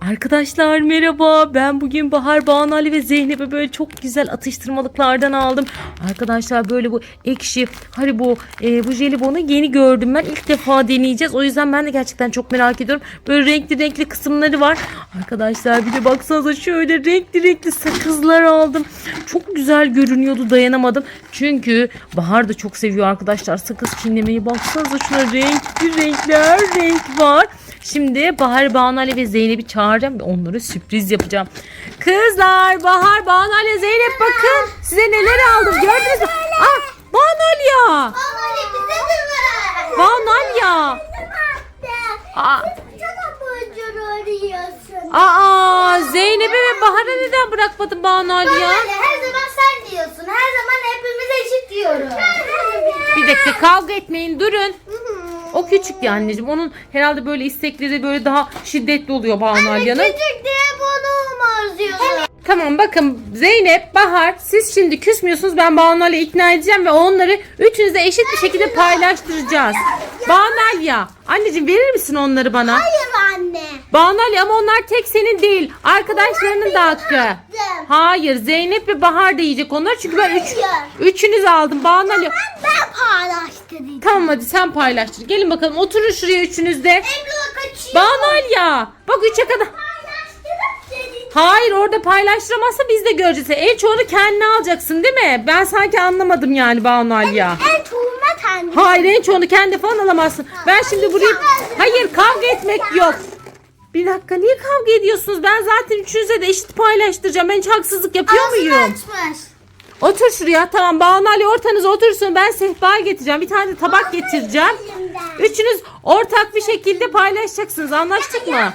Arkadaşlar merhaba. Ben bugün Bahar, Banu Ali ve Zeynep'e böyle çok güzel atıştırmalıklardan aldım. Arkadaşlar böyle bu ekşi Haribo e, bu jelibonu yeni gördüm ben. ilk defa deneyeceğiz. O yüzden ben de gerçekten çok merak ediyorum. Böyle renkli renkli kısımları var. Arkadaşlar bir de baksanıza şöyle renkli renkli sakızlar aldım. Çok güzel görünüyordu dayanamadım. Çünkü Bahar da çok seviyor arkadaşlar sakız çiğnemeyi. Baksanıza şuna renkli renkler renk var. Şimdi Bahar, Banu Ali ve Zeynep'i çağıracağım ve onlara sürpriz yapacağım. Kızlar, Bahar, Banu Ali, Zeynep bakın size neler aldım gördünüz mü? Ah, Banu Ali ya. Banu Ali ya. Aa, aa Zeynep'e ve Bahar'a neden bırakmadın Banu Ali ya? Her zaman sen diyorsun. Her zaman hepimiz eşit diyoruz. Bir dakika kavga etmeyin durun. O küçük ya anneciğim. Onun herhalde böyle istekleri böyle daha şiddetli oluyor Banu Ali'nin. Küçük diye bunu olmaz diyorsun. Tamam bakın Zeynep, Bahar siz şimdi küsmüyorsunuz. Ben Banu Ali'yi ikna edeceğim ve onları üçünüze eşit bir şekilde paylaştıracağız. Banu Ali ya. Anneciğim verir misin onları bana? Hayır anne. Banu Ali ama onlar tek senin değil. Arkadaşlarının da hakkı. Hayır Zeynep ve Bahar da yiyecek onları çünkü ben üç, Hayır. üçünüz aldım. Banu Ali. Ben paylaştırayım. Tamam hadi sen paylaştır. Gelin bakalım oturun şuraya üçünüz de. Emre kaçıyor. Banu Ali ya. Bak üçe kadar. Hayır orada paylaştıramazsa biz de göreceğiz. En çoğunu kendine alacaksın değil mi? Ben sanki anlamadım yani Banu Ali ya. En çoğuna kendi. Hayır en çoğunu kendi falan alamazsın. Ben şimdi buraya... Hayır kavga etmek yok. Bir dakika niye kavga ediyorsunuz? Ben zaten üçünüze de eşit paylaştıracağım. Ben hiç haksızlık yapıyor muyum? açmış. Otur şuraya tamam Banu Ali ortanıza otursun. Ben sehpa getireceğim. Bir tane de tabak getireceğim. Üçünüz ortak bir şekilde paylaşacaksınız. Anlaştık mı?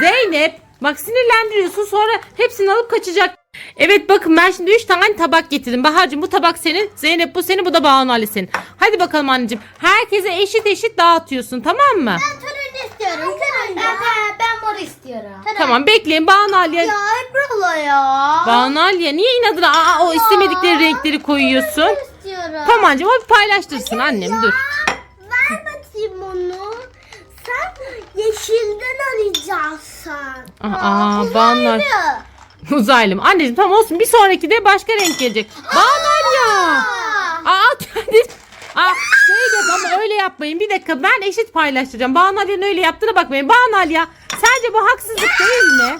Zeynep bak sinirlendiriyorsun sonra hepsini alıp kaçacak. Evet bakın ben şimdi 3 tane tabak getirdim. Bahar'cığım bu tabak senin. Zeynep bu senin bu da Banu Ali senin. Hadi bakalım anneciğim. Herkese eşit eşit dağıtıyorsun tamam mı? Ben turuncu istiyorum. Turuncu. Ben, ben mor istiyorum. Tamam bekleyin Banu Ali'ye. Ya Ebru'la ya. Banu Ali'ye niye inadına aa, o istemedikleri renkleri koyuyorsun? Ben istiyorum. Tamam anneciğim o bir paylaştırsın annem dur. Ver bakayım onu. Sen yeşilden arayacaksın. Aa. Hayır. Uzaylım. Anneciğim tamam olsun. Bir sonraki de başka renk gelecek. Banu ya. Aa. Aa kendi. Aa Zeynep ama öyle yapmayın. Bir dakika ben eşit paylaştıracağım. Banu Ali'nin öyle yaptığına bakmayın. Banu Ali ya. Sence bu haksızlık değil mi?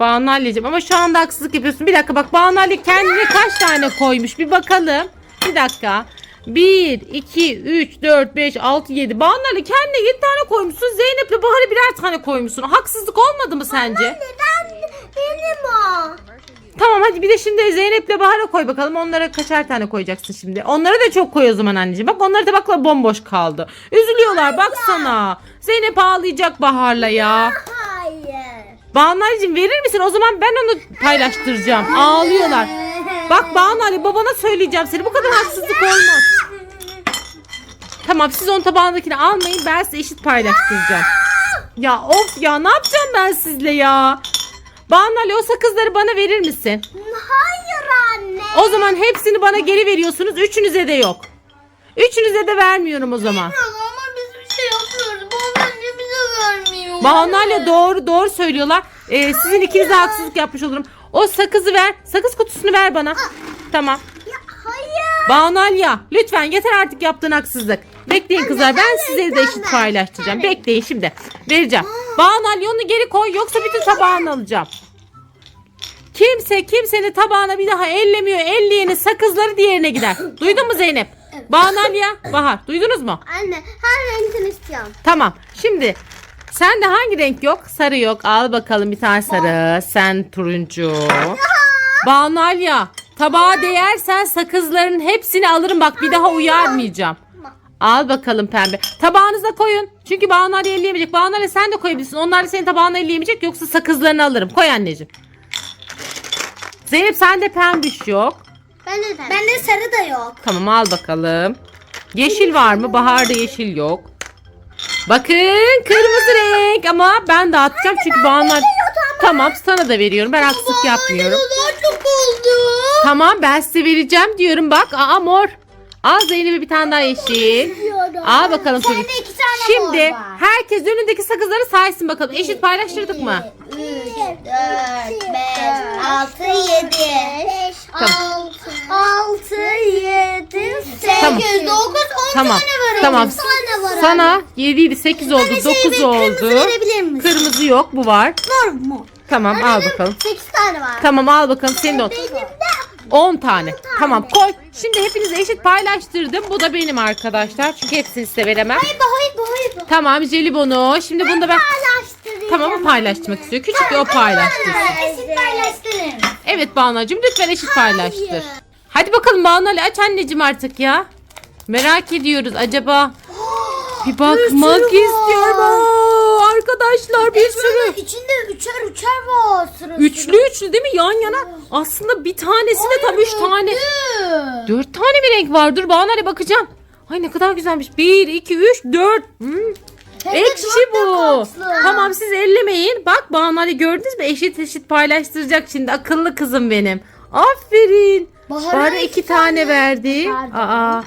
Banu Ali'ciğim ama şu anda haksızlık yapıyorsun. Bir dakika bak Banu Ali kendine kaç tane koymuş. Bir bakalım. Bir dakika. 1, 2, 3, 4, 5, 6, 7. Banu Ali kendine 7 tane koymuşsun. Zeynep'le Bahar'a birer tane koymuşsun. Haksızlık olmadı mı sence? Neden benim o? Tamam hadi bir de şimdi Zeynep'le Bahar'a koy bakalım. Onlara kaçar tane koyacaksın şimdi. Onlara da çok koy o zaman anneciğim. Bak onlar da bakla bomboş kaldı. Üzülüyorlar baksana. Zeynep ağlayacak Bahar'la ya. Hayır. Ali'cim verir misin? O zaman ben onu paylaştıracağım. Ağlıyorlar. Bak Banu Ali babana söyleyeceğim seni. Bu kadar haksızlık olmaz. Tamam siz onun tabağındakini almayın. Ben size eşit paylaştıracağım. Ya of ya ne yapacağım ben sizle ya? Banu Ali o sakızları bana verir misin? Hayır anne. O zaman hepsini bana geri veriyorsunuz. Üçünüze de yok. Üçünüze de vermiyorum o zaman. Ama biz bir şey yapıyoruz. Baba anne bize vermiyor. Banu Ali doğru doğru söylüyorlar. Ee, sizin ikinize haksızlık yapmış olurum. O sakızı ver. Sakız kutusunu ver bana. Tamam. Ya, hayır. Banu Ali ya lütfen yeter artık yaptığın haksızlık. Bekleyin kızlar ben size de eşit paylaştıracağım. Bekleyin şimdi. Vereceğim. Banu Ali onu geri koy yoksa bütün tabağını alacağım. Kimse kimsenin tabağına bir daha ellemiyor. Elleyenin sakızları diğerine gider. Duydun mu Zeynep? Banu Ali ya Bahar duydunuz mu? Anne her renkini istiyorum. Tamam. Şimdi sen de hangi renk yok? Sarı yok. Al bakalım bir tane sarı. Sen turuncu. Banu Alya tabağa değersen sakızların hepsini alırım. Bak bir daha uyarmayacağım. Al bakalım pembe. Tabağınıza koyun. Çünkü Banu Alya elleyemeyecek. Banu Alya sen de koyabilirsin. Onlar da senin tabağına elleyemeyecek. Yoksa sakızlarını alırım. Koy anneciğim. Zeynep sende pembiş yok. Ben de Bende sarı da yok. Tamam al bakalım. Yeşil var mı? Baharda yeşil yok. Bakın kırmızı renk ama ben dağıtacağım çünkü Banu Tamam sana da veriyorum. Ben haksızlık yapmıyorum. daha çok oldu. Tamam ben size vereceğim diyorum bak. Aa mor. Al Zeynep'e bir tane daha yeşil. Al bakalım çocuk. Şimdi var. herkes önündeki sakızları saysın bakalım. Eşit paylaştırdık mı? 3, 4, 5, 6, 7. 5, Tamam. 6, 7, 8, Tamam. 9, 10 Tamam. tane var. Tamam. On tane var. Sana 7 idi 8 oldu şey 9 ver, oldu. kırmızı verebilir misin? Kırmızı yok bu var. Mor mu? Tamam al bakalım. 8 tane var. Tamam al bakalım senin de. Benim de 10 tane. Tamam koy. Şimdi hepinize eşit paylaştırdım. Bu da benim arkadaşlar. Çünkü hepsini size veremem. Hayır bu hayır bu hayır bu. Tamam jelibonu. Şimdi bunu da ben... Paylaştırayım. Tamam o paylaştırmak istiyor. Küçük de o paylaştırsın. Eşit paylaştırın. Evet Banacığım lütfen eşit paylaştır. Hadi bakalım Banu Ali aç anneciğim artık ya. Merak ediyoruz acaba. Bir bakmak var. istiyorum. Aa, arkadaşlar bir sürü. İçinde üçer üçer var sırası. Üçlü üçlü değil mi yan yana? Aslında bir tanesinde tam üç tane. Dört. Tane mi renk var? Dur Banu Ali bakacağım. Ay ne kadar güzelmiş. Bir, iki, üç, dört. Hmm. Hem de Ekşi de bu. katlı. Tamam siz ellemeyin. Bak Banu Ali gördünüz mü? Eşit eşit paylaştıracak şimdi. Akıllı kızım benim. Aferin. Bahar'a Bana iki, tane, verdi. Aa.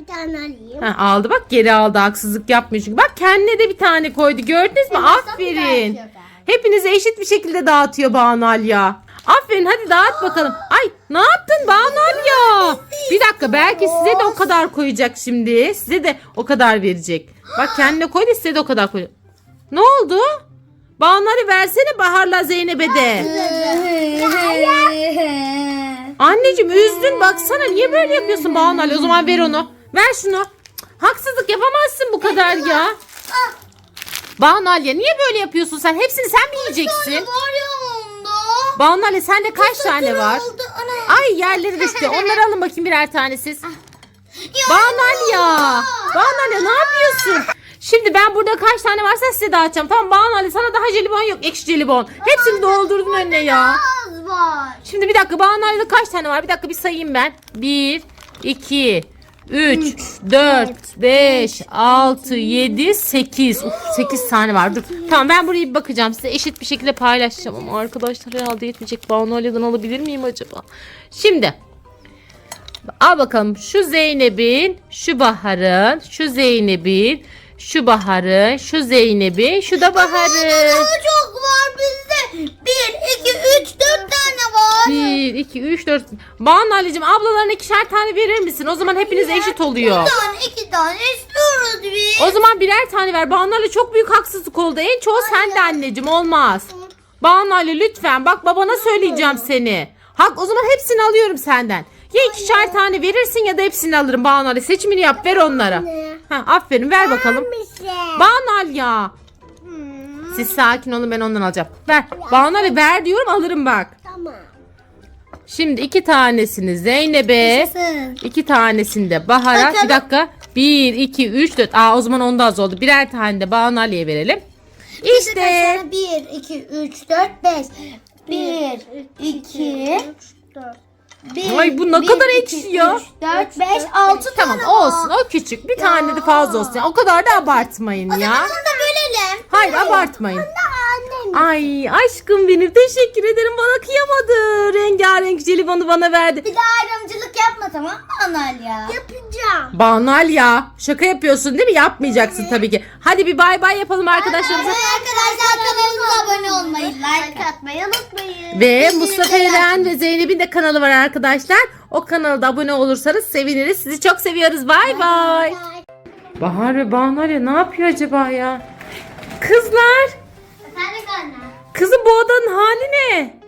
Bir tane alayım. Ha, aldı bak geri aldı haksızlık yapmıyor çünkü. Bak kendine de bir tane koydu. Gördünüz mü? Aferin. Hepinize eşit bir şekilde dağıtıyor Banu Ali ya. Aferin hadi dağıt bakalım. Ay ne yaptın Banu Ali ya? Bir dakika belki size de o kadar koyacak şimdi. Size de o kadar verecek. Bak kendine koy da size de o kadar koy. Ne oldu? Banu Ali versene Bahar'la Zeynep'e de. Anneciğim üzdün baksana niye böyle yapıyorsun Banu Ali? O zaman ver onu. Ver şunu. Haksızlık yapamazsın bu kadar ya. Banu Ali niye böyle yapıyorsun sen? Hepsini sen mi yiyeceksin? Var ya onda. Banu Ali sende kaç tane var? Oldu. Ay yerleri düştü. Onları alın bakayım birer tane siz. Banu. Banu Ali ne yapıyorsun? Şimdi ben burada kaç tane varsa size dağıtacağım. Tamam Banu Ali sana daha jelibon yok. Ekşi jelibon. Hepsini doldurdun önüne ya. Var. Şimdi bir dakika Banu Ali'de kaç tane var? Bir dakika bir sayayım ben. 1, 2, 3, 4, 5, 6, 7, 8. Uf, 8 tane var. Dur. Tamam ben buraya bir bakacağım. Size eşit bir şekilde paylaşacağım ama arkadaşlar herhalde yetmeyecek. Banu Ali'den alabilir miyim acaba? Şimdi al bakalım şu Zeynep'in, şu Bahar'ın, şu Zeynep'in, şu Bahar'ın, şu Zeynep'in, şu da Bahar'ın. Daha çok var bizde. 1, 2, 3, 4 tane var. 1, 2, 3, 4. Banu Ali'cim ablalarına ikişer tane verir misin? O zaman hepiniz eşit oluyor. Bir tane, iki tane istiyoruz biz. O zaman birer tane ver. Banu Ali çok büyük haksızlık oldu. En çoğu sende anneciğim olmaz. Banu Ali lütfen bak babana söyleyeceğim seni. Hak o zaman hepsini alıyorum senden. Ya ikişer tane verirsin ya da hepsini alırım Banu Ali. Seçimini yap ver onlara. Ha, aferin ver bakalım. Banu Ali ya. Siz sakin olun ben ondan alacağım. Ver. Banu Ali ver diyorum alırım bak. Tamam. Şimdi iki tanesini Zeynep'e. İki tanesini de Bahar'a. Bakalım. Bir dakika. 1, 2, 3, 4. Aa o zaman onda az oldu. Birer tane de Banu Ali'ye verelim. İşte. 1, 2, 3, 4, 5. 1, 2, 1, Ay, bu ne kadar ekşi ya. 4, 5, 6 Tamam tane var. olsun o küçük. Bir tane de fazla olsun. O kadar da abartmayın ya. Bunu da bölelim. Hayır abartmayın. Annem. Ay aşkım benim teşekkür ederim bana kıyamadı. Rengarenk jelibonu bana verdi. Bir daha ayrımcılık yapma tamam mı Analya? Yapacağım. Banal ya. Şaka yapıyorsun değil mi? Yapmayacaksın tabii ki. Hadi bir bay bay yapalım arkadaşlarımıza. Arkadaşlar kanalımıza abone olmayı, like atmayı unutmayın. Ve Mustafa Eren ve Zeynep'in de kanalı var arkadaşlar. O kanala da abone olursanız seviniriz. Sizi çok seviyoruz. Bay bay. Bahar ve Banu ya ne yapıyor acaba ya? Kızlar. Efendim anne. Kızım bu odanın hali ne?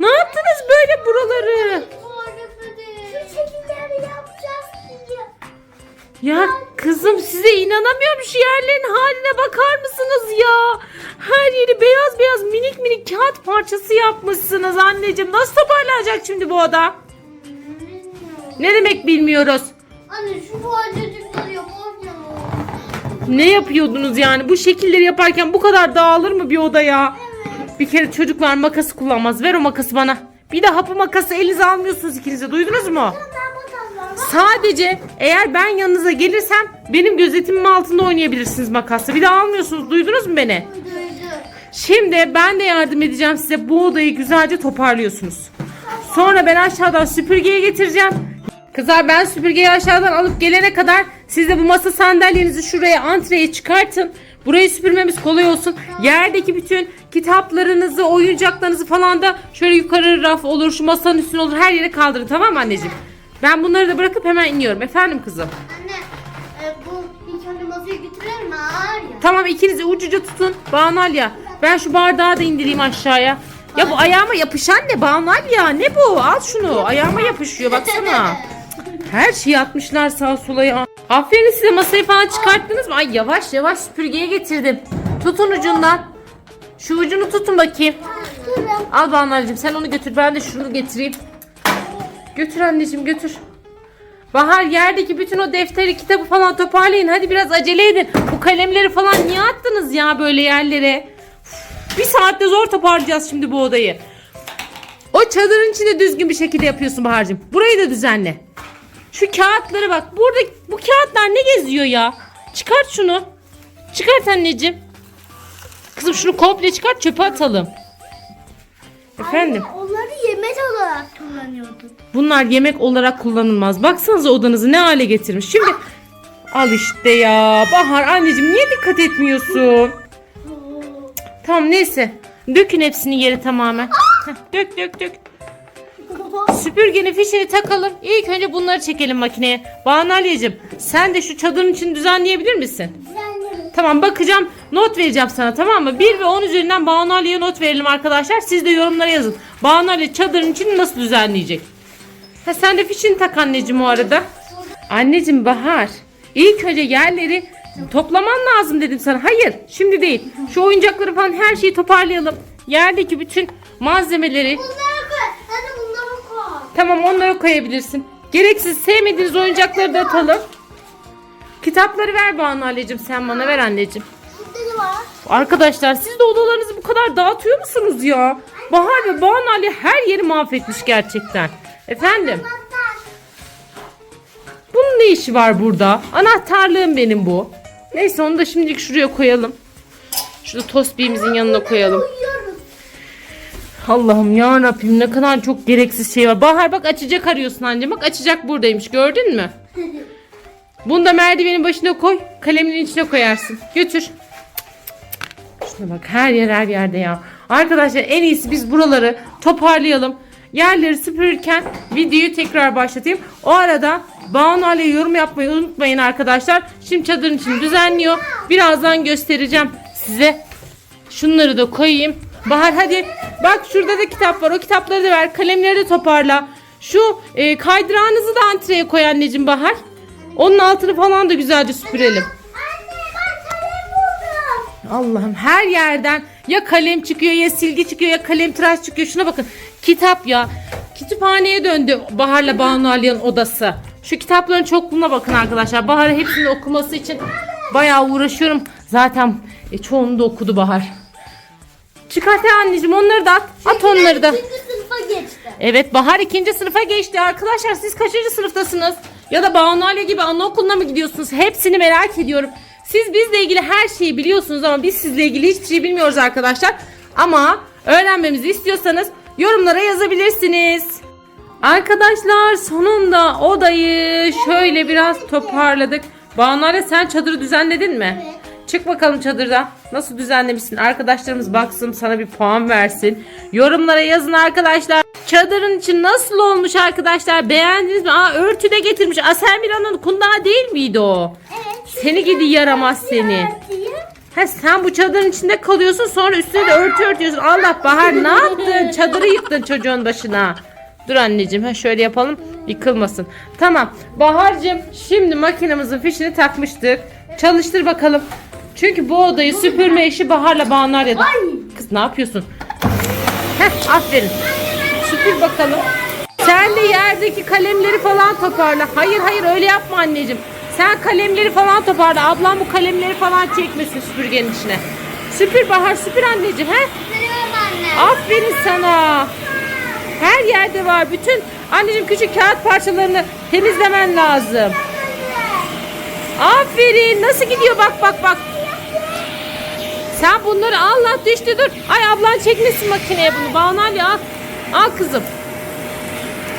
Ne yaptınız böyle buraları? Yapacağız diye. Ya kızım size inanamıyorum şu yerlerin haline bakar mısınız ya? Her yeri beyaz beyaz minik minik kağıt parçası yapmışsınız anneciğim. Nasıl toparlanacak şimdi bu oda? Ne demek bilmiyoruz. Anne şu yapamıyorum. Ne yapıyordunuz yani? Bu şekilleri yaparken bu kadar dağılır mı bir oda ya? Bir kere çocuklar makası kullanmaz. Ver o makası bana. Bir de hapı makası elinize almıyorsunuz ikinize. Duydunuz mu? Sadece eğer ben yanınıza gelirsem benim gözetimim altında oynayabilirsiniz makasla. Bir de almıyorsunuz. Duydunuz mu beni? Şimdi ben de yardım edeceğim size. Bu odayı güzelce toparlıyorsunuz. Sonra ben aşağıdan süpürgeye getireceğim. Kızlar ben süpürgeyi aşağıdan alıp gelene kadar Siz de bu masa sandalyenizi şuraya antreye çıkartın. Burayı süpürmemiz kolay olsun. Yerdeki bütün kitaplarınızı, oyuncaklarınızı falan da şöyle yukarı raf olur, şu masanın üstüne olur her yere kaldırın tamam mı anneciğim? Ben bunları da bırakıp hemen iniyorum. Efendim kızım. Anne e, bu ilk önce masaya götürelim mi? Ağır ya. Tamam ikiniz de ucuca tutun. Banalya. Ben şu bardağı da indireyim aşağıya. Ya bu ayağıma yapışan ne Banalya? Ne bu? Al şunu. Ayağıma yapışıyor baksana. Her şeyi atmışlar sağa sola ya. Aferin size masayı falan çıkarttınız mı? Ay yavaş yavaş süpürgeye getirdim. Tutun ucundan. Şu ucunu tutun bakayım. Al Banalcığım sen onu götür. Ben de şunu getireyim. Götür anneciğim götür. Bahar yerdeki bütün o defteri kitabı falan toparlayın. Hadi biraz acele edin. Bu kalemleri falan niye attınız ya böyle yerlere? Bir saatte zor toparlayacağız şimdi bu odayı. O çadırın içinde düzgün bir şekilde yapıyorsun Bahar'cığım. Burayı da düzenle. Şu kağıtları bak. Burada bu kağıtlar ne geziyor ya? Çıkart şunu. Çıkart anneciğim. Kızım şunu komple çıkart çöpe atalım. Efendim? Onları yemek olarak kullanıyorduk. Bunlar yemek olarak kullanılmaz. Baksanıza odanızı ne hale getirmiş. Şimdi al işte ya. Bahar anneciğim niye dikkat etmiyorsun? Tamam neyse. Dökün hepsini yere tamamen. Heh, dök dök dök. Süpürgenin fişini takalım. İlk önce bunları çekelim makineye. Banu Aliyeciğim sen de şu çadırın için düzenleyebilir misin? Tamam bakacağım. Not vereceğim sana tamam mı? 1 ve 10 üzerinden Banu Ali'ye not verelim arkadaşlar. Siz de yorumlara yazın. Banu Ali çadırın için nasıl düzenleyecek? Ha, sen de fişini tak anneciğim o arada. Anneciğim Bahar. İlk önce yerleri toplaman lazım dedim sana. Hayır şimdi değil. Şu oyuncakları falan her şeyi toparlayalım. Yerdeki bütün malzemeleri Bunları koy. Hadi bunları koy. Tamam onları koyabilirsin. Gereksiz sevmediğiniz oyuncakları da atalım. Kitapları ver Banu Ali'cim sen bana ver anneciğim. Arkadaşlar siz de odalarınızı bu kadar dağıtıyor musunuz ya? Bahar ve Banu Ali her yeri mahvetmiş gerçekten. Efendim? Bunun ne işi var burada? Anahtarlığım benim bu. Neyse onu da şimdilik şuraya koyalım. Şurada tosbihimizin yanına koyalım. Allah'ım ya Rabbim ne kadar çok gereksiz şey var. Bahar bak açacak arıyorsun anneciğim. Bak açacak buradaymış gördün mü? Bunu da merdivenin başına koy. Kaleminin içine koyarsın. Götür. Şuna bak her yer her yerde ya. Arkadaşlar en iyisi biz buraları toparlayalım. Yerleri süpürürken videoyu tekrar başlatayım. O arada Banu Ali'ye yorum yapmayı unutmayın arkadaşlar. Şimdi çadırın içini düzenliyor. Birazdan göstereceğim size. Şunları da koyayım. Bahar hadi. Bak şurada da kitap var. O kitapları da ver. Kalemleri de toparla. Şu e, kaydırağınızı da antreye koy anneciğim Bahar. Onun altını falan da güzelce süpürelim. Allah'ım her yerden ya kalem çıkıyor ya silgi çıkıyor ya kalem tıraş çıkıyor. Şuna bakın. Kitap ya. Kütüphaneye döndü Bahar'la Banu Ali'nin odası. Şu kitapların çokluğuna bakın arkadaşlar. Bahar'ı hepsini okuması için bayağı uğraşıyorum. Zaten e, çoğunu da okudu Bahar. Çıkart ya anneciğim onları da at. At onları da. İkinci sınıfa geçti. Evet Bahar ikinci sınıfa geçti. Arkadaşlar siz kaçıncı sınıftasınız? Ya da Banu Ali gibi anaokuluna mı gidiyorsunuz? Hepsini merak ediyorum. Siz bizle ilgili her şeyi biliyorsunuz ama biz sizle ilgili hiçbir şey bilmiyoruz arkadaşlar. Ama öğrenmemizi istiyorsanız yorumlara yazabilirsiniz. Arkadaşlar sonunda odayı şöyle biraz toparladık. Banu Ali sen çadırı düzenledin mi? Evet. Çık bakalım çadırda. Nasıl düzenlemişsin? Arkadaşlarımız baksın sana bir puan versin. Yorumlara yazın arkadaşlar. Çadırın için nasıl olmuş arkadaşlar? Beğendiniz mi? Aa örtü de getirmiş. Aselmira'nın kundağı değil miydi o? Evet. Seni gidi yaramaz seni. Ha, sen bu çadırın içinde kalıyorsun sonra üstüne de örtü örtüyorsun. Allah Bahar ne yaptın? Çadırı yıktın çocuğun başına. Dur anneciğim ha şöyle yapalım yıkılmasın. Tamam Bahar'cığım şimdi makinemizin fişini takmıştık. Çalıştır bakalım. Çünkü bu odayı süpürme işi Bahar'la Banu ya Kız ne yapıyorsun? Heh aferin. Süpür bakalım. Sen de yerdeki kalemleri falan toparla. Hayır hayır öyle yapma anneciğim. Sen kalemleri falan toparla. Ablam bu kalemleri falan çekmesin süpürgenin içine. Süpür Bahar süpür anneciğim he? Biliyorum anne. Aferin sana. Her yerde var. Bütün anneciğim küçük kağıt parçalarını temizlemen lazım. Aferin. Nasıl gidiyor bak bak bak. Sen bunları Allah düştü dur. Ay ablan çekmesin makineye bunu. Banu Ali al. Kızım.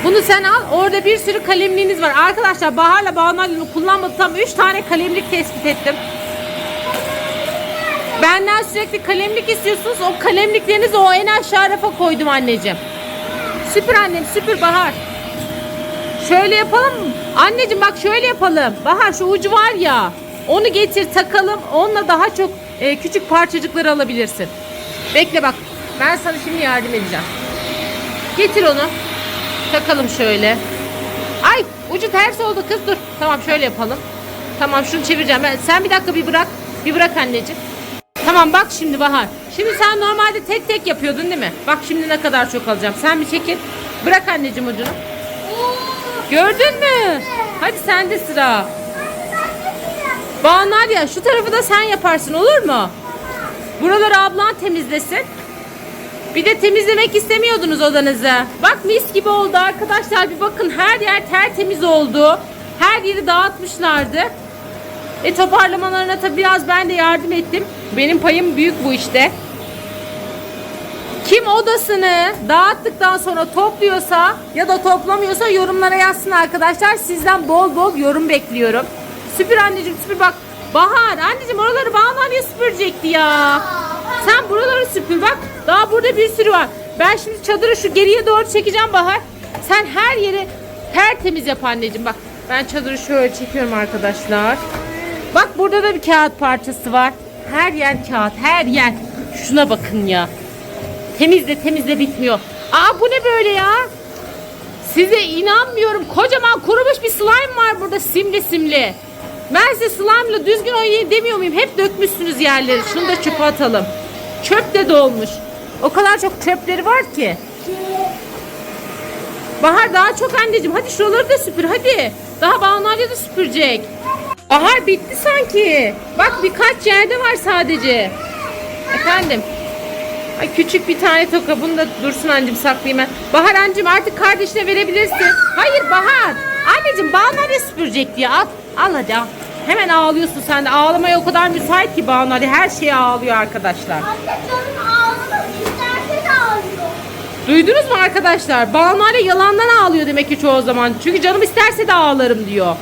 Bunu sen al. Orada bir sürü kalemliğiniz var. Arkadaşlar Bahar'la Banu Ali'nin kullanmadığı tam 3 tane kalemlik tespit ettim. Benden sürekli kalemlik istiyorsunuz. O kalemliklerinizi o en aşağı rafa koydum anneciğim. Süpür annem süpür Bahar. Şöyle yapalım mı? Anneciğim bak şöyle yapalım. Bahar şu ucu var ya. Onu getir takalım. Onunla daha çok e, küçük parçacıkları alabilirsin. Bekle bak. Ben sana şimdi yardım edeceğim. Getir onu. Takalım şöyle. Ay ucu ters oldu kız dur. Tamam şöyle yapalım. Tamam şunu çevireceğim. Ben, sen bir dakika bir bırak. Bir bırak anneciğim. Tamam bak şimdi Bahar. Şimdi sen normalde tek tek yapıyordun değil mi? Bak şimdi ne kadar çok alacağım. Sen bir çekil. Bırak anneciğim ucunu. Gördün mü? Hadi sende sıra. Banu ya şu tarafı da sen yaparsın olur mu? Buraları ablan temizlesin. Bir de temizlemek istemiyordunuz odanızı. Bak mis gibi oldu arkadaşlar. Bir bakın her yer tertemiz oldu. Her yeri dağıtmışlardı. E toparlamalarına tabii biraz ben de yardım ettim. Benim payım büyük bu işte. Kim odasını dağıttıktan sonra topluyorsa ya da toplamıyorsa yorumlara yazsın arkadaşlar. Sizden bol bol yorum bekliyorum. Süpür anneciğim süpür bak. Bahar anneciğim oraları Banu niye süpürecekti ya? Sen buraları süpür bak. Daha burada bir sürü var. Ben şimdi çadırı şu geriye doğru çekeceğim Bahar. Sen her yeri tertemiz yap anneciğim bak. Ben çadırı şöyle çekiyorum arkadaşlar. Bak burada da bir kağıt parçası var. Her yer kağıt, her yer. Şuna bakın ya. Temizle temizle bitmiyor. Aa bu ne böyle ya? Size inanmıyorum. Kocaman kurumuş bir slime var burada simli simli. Ben size slime'la düzgün oynayın demiyor muyum? Hep dökmüşsünüz yerleri. Şunu da çöpe atalım. Çöp de dolmuş. O kadar çok çöpleri var ki. Bahar daha çok anneciğim. Hadi şuraları da süpür hadi. Daha Banu da süpürecek. Bahar bitti sanki. Bak birkaç yerde var sadece. Efendim. Ay küçük bir tane toka. Bunu da dursun anneciğim saklayayım ben. Bahar anneciğim artık kardeşine verebilirsin. Hayır Bahar. Anneciğim Banu süpürecek diye. Al. Al hadi al. Hemen ağlıyorsun sen de. Ağlamaya o kadar müsait ki Banu Alya. Her şeye ağlıyor arkadaşlar. Anne canım ağzını isterse ağlıyor. Duydunuz mu arkadaşlar? Banu Alya yalandan ağlıyor demek ki çoğu zaman. Çünkü canım isterse de ağlarım diyor.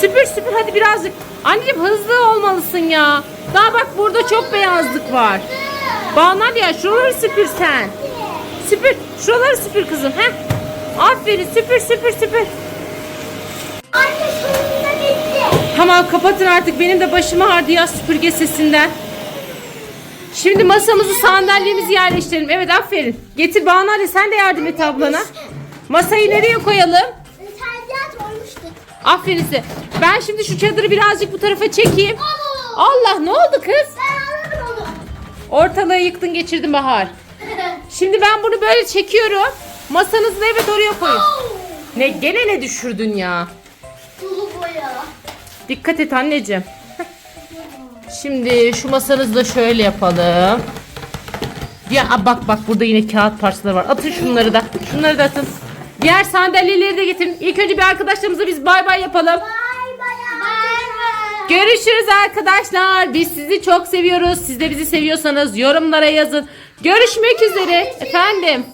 Süpür süpür hadi birazcık. Anneciğim hızlı olmalısın ya. Daha bak burada çok beyazlık var. Banu Alya şuraları süpür sen. Süpür. Şuraları süpür kızım. Heh. Aferin süpür süpür süpür. Anne bitti. Tamam kapatın artık. Benim de başım ağrıdı ya süpürge sesinden. Şimdi masamızı sandalyemizi yerleştirelim. Evet aferin. Getir Banu Ali sen de yardım et ablana. Masayı nereye koyalım? Aferin size. Ben şimdi şu çadırı birazcık bu tarafa çekeyim. Allah ne oldu kız? Ortalığı yıktın geçirdin Bahar. Şimdi ben bunu böyle çekiyorum. Masanızı evet oraya koyun. Ne gene ne düşürdün ya? Dikkat et anneciğim. Şimdi şu masanızı da şöyle yapalım. Ya bak bak burada yine kağıt parçaları var. Atın şunları da. Şunları da atın. Diğer sandalyeleri de getirin. İlk önce bir arkadaşlarımıza biz bay bay yapalım. Bay bay. Görüşürüz arkadaşlar. Biz sizi çok seviyoruz. Siz de bizi seviyorsanız yorumlara yazın. Görüşmek üzere. Efendim.